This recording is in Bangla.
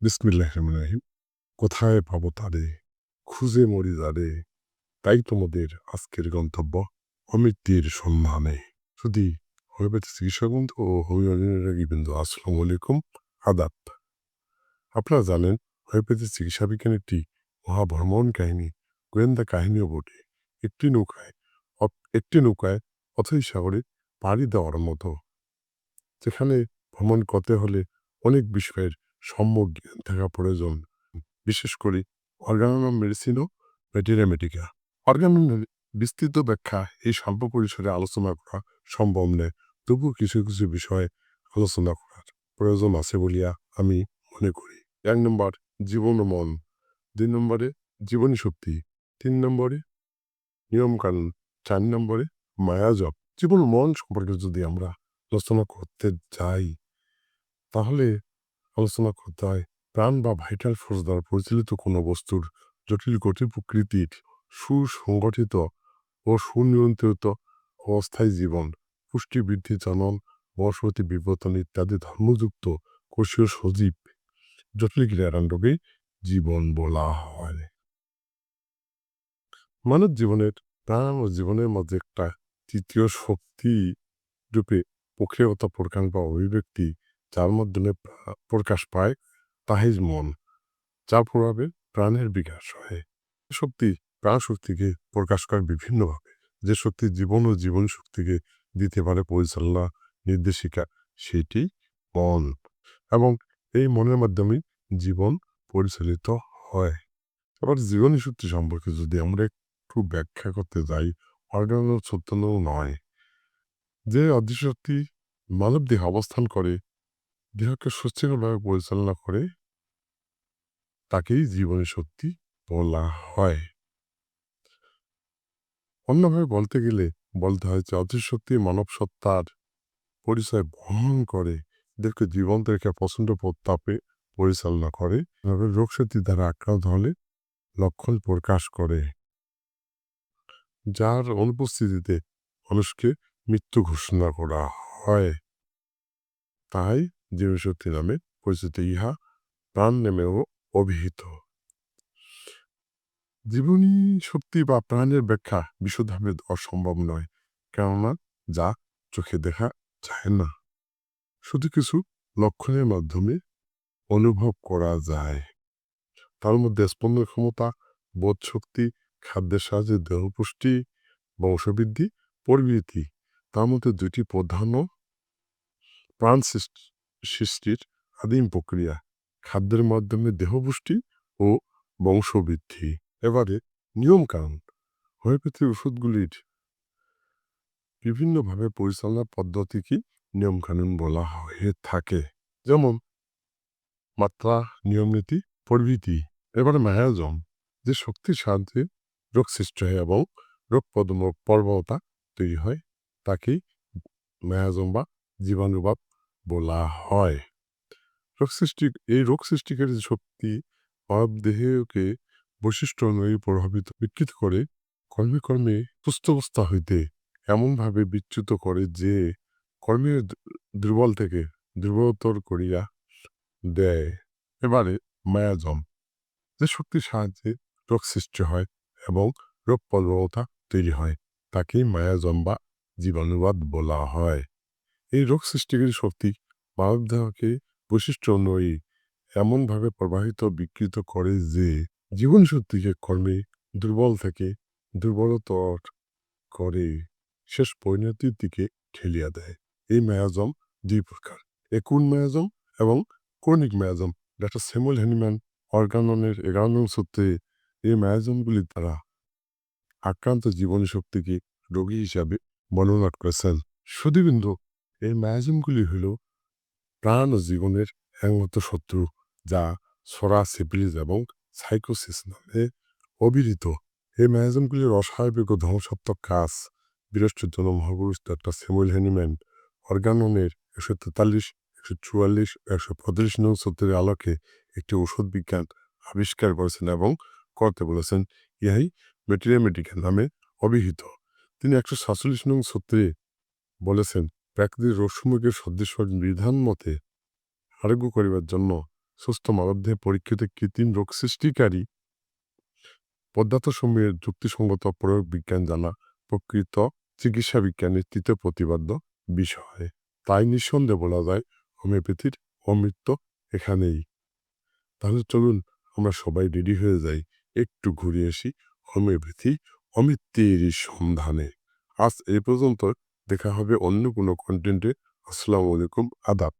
বিসমিল্লাহ রহমান রাহিম কোথায় পাবো তারে? খুঁজে মরি তারে তাই তোমাদের আজকের গন্তব্য অমৃতির সন্ধানে। যদি হোমিওপ্যাথি চিকিৎসক বন্ধু ও হোমিওপ্যাথি বিন্দু, আসসালামু আলাইকুম। আদাব। আপনারা জানেন, হোমিওপ্যাথি চিকিৎসা বিজ্ঞান একটি মহাভ্রমণ কাহিনী, গোয়েন্দা কাহিনীও বটে। একটি নৌকায় একটি নৌকায় অথই সাগরে পাড়ি দেওয়ার মতো। যেখানে ভ্রমণ করতে হলে অনেক বিষয়ের সম্যক জ্ঞান থাকা প্রয়োজন। বিশেষ করে অর্গানাম মেডিসিন ও মেটেরিয়ামেটিকা অর্গানামের বিস্তৃত ব্যাখ্যা এই স্বল্প পরিসরে আলোচনা করা সম্ভব নয়। তবুও কিছু কিছু বিষয়ে আলোচনা করার প্রয়োজন আছে বলিয়া আমি মনে করি। এক নম্বর, জীবন ও মন। দুই নম্বরে, জীবনী শক্তি। তিন নম্বরে, নিয়মকানুন। চার নম্বরে মায়াজপ জীবন মন সম্পর্কে যদি আমরা আলোচনা করতে যাই, তাহলে আলোচনা করতে হয় প্রাণ বা ভাইটাল ফোর্স দ্বারা পরিচালিত কোনো বস্তুর জটিল গতি প্রকৃতির সুসংগঠিত ও সুনিয়ন্ত্রিত অস্থায়ী জীবন, পুষ্টি বৃদ্ধি জনন বসতি বিবর্তন ইত্যাদি ধর্মযুক্ত কোষীয় সজীব জটিল ক্রিয়াকাণ্ডকে জীবন বলা হয়। মানব জীবনের, প্রাণ ও জীবনের মধ্যে একটা তৃতীয় শক্তি রূপে প্রক্রিয়াগত প্রকাশ বা অভিব্যক্তি যার মাধ্যমে প্রকাশ পায় তাহাই মন যার প্রভাবে প্রাণের বিকাশ হয়। শক্তি প্রাণ শক্তিকে প্রকাশ করে বিভিন্নভাবে। যে শক্তি জীবন ও জীবন শক্তিকে দিতে পারে পরিচালনা নির্দেশিকা, সেটি মন। এবং এই মনের মাধ্যমে জীবন পরিচালিত হয়। আবার জীবনী শক্তি সম্পর্কে যদি আমরা একটু ব্যাখ্যা করতে যাই অর্গানো সত্যান্ন নয়। যে অদৃশ্যশক্তি মানব দেহে অবস্থান করে দেহকে সুস্থিরভাবে পরিচালনা করে তাকেই জীবনী শক্তি বলা হয়। অন্যভাবে বলতে গেলে বলতে হয় যে অদৃশ্যশক্তি মানব সত্তার পরিচয় বহন করে এদেরকে জীবন্ত রেখে প্রচণ্ড প্রতাপে পরিচালনা করে রোগ শক্তি দ্বারা আক্রান্ত হলে লক্ষণ প্রকাশ করে। যার অনুপস্থিতিতে মানুষকে মৃত্যু ঘোষণা করা হয়। তাই জীবশক্তি নামে পরিচিত, ইহা প্রাণ নেমেও অভিহিত। জীবনী শক্তি বা প্রাণের ব্যাখ্যা বিশুদ্ধভাবে অসম্ভব নয়, কেননা যা চোখে দেখা যায় না। শুধু কিছু লক্ষণের মাধ্যমে অনুভব করা যায়। তার মধ্যে স্পন্দন ক্ষমতা, বোধ শক্তি, খাদ্যের সাহায্যে দেহপুষ্টি বংশবৃদ্ধি প্রভৃতি তার মধ্যে দুটি প্রধান প্রাণ সৃষ্টি- সৃষ্টির আদিম প্রক্রিয়া, খাদ্যের মাধ্যমে দেহপুষ্টি ও বংশবৃদ্ধি। এবারে নিয়মকানুন। হোমিওপ্যাথি ওষুধগুলির বিভিন্নভাবে পরিচালনা পদ্ধতিকে নিয়মকানুন বলা হয়ে থাকে। যেমন, মাত্রা, নিয়মনীতি প্রভৃতি এবারে মায়াজম, যে শক্তির সাহায্যে রোগ সৃষ্টি হয় এবং রোগ পদম, পর্বতা তৈরি হয়, তাকেই মায়াজম বা জীবাণুবাদ বলা হয়। রোগ সৃষ্টি, এই রোগ সৃষ্টিকারী শক্তি মানব দেহকে বৈশিষ্ট্য অনুযায়ী প্রভাবিত, বিকৃত করে, কর্মে কর্মে সুস্থ অবস্থা হইতে এমনভাবে বিচ্যুত করে যে কর্মের দুর্বল থেকে দুর্বলতর করিয়া দেয়। এবারে মায়াজম, যে শক্তির সাহায্যে রোগ সৃষ্টি হয় এবং রোগ প্রবণতা তৈরি হয়, তাকেই মায়াজম বা জীবাণুবাদ বলা হয়। এই রোগ সৃষ্টিকারী শক্তি মানবদেহকে বৈশিষ্ট্য অনুযায়ী এমনভাবে প্রবাহিত বিকৃত করে যে জীবন শক্তিকে কর্মে দুর্বল থেকে দুর্বলতর করে শেষ পরিণতির দিকে ঠেলিয়া দেয়। এই মায়াজম দুই প্রকার, একুন মায়াজম এবং ক্রনিক মায়াজম। ডাক্তার স্যামুয়েল হ্যানিম্যান অর্গাননের এগারো নং সূত্রে এই মায়াজমগুলির দ্বারা আক্রান্ত জীবন শক্তিকে রোগী হিসাবে বর্ণনা করেছেন। সুদীবিন্দু এই মায়াজমগুলি হল প্রাণ ও জীবনের একমাত্র শত্রু যা সরা সিপিলিস এবং সাইকোসিস নামে অভিহিত এই ম্যাগাজিনগুলির অস্বাভাবিক ও ধ্বংসাত্মক কাজ বিরষ্টের জন্য মহাপুরুষ ডাক্তার স্যামুয়েল হ্যানিম্যান অর্গাননের একশো তেতাল্লিশ, একশো চুয়াল্লিশ, একশো পঁয়তাল্লিশ নং সূত্রের আলোকে একটি ওষুধ বিজ্ঞান আবিষ্কার করেছেন এবং করতে বলেছেন। ইহাই মেটেরিয়ামেটিক্যাল নামে অভিহিত। তিনি একশো সাতচল্লিশ নং সূত্রে বলেছেন প্রাকৃতিক রোগসমূহের সদৃশ বিধান মতে আরোগ্য করিবার জন্য সুস্থ মানবদেহে পরীক্ষিত কৃত্রিম রোগ সৃষ্টিকারী পদার্থসমূহের যুক্তিসঙ্গত প্রয়োগ বিজ্ঞান জানা প্রকৃত চিকিৎসা বিজ্ঞানের তৃতীয় প্রতিপাদ্য বিষয়। তাই নিঃসন্দেহে বলা যায় হোমিওপ্যাথির অমৃত্য এখানেই। তাহলে চলুন আমরা সবাই রেডি হয়ে যাই, একটু ঘুরে আসি হোমিওপ্যাথি অমৃত্যের সন্ধানে। আজ এই পর্যন্ত দেখা হবে অন্য কোনো কন্টেন্টে আসসালামু আলাইকুম আদাব।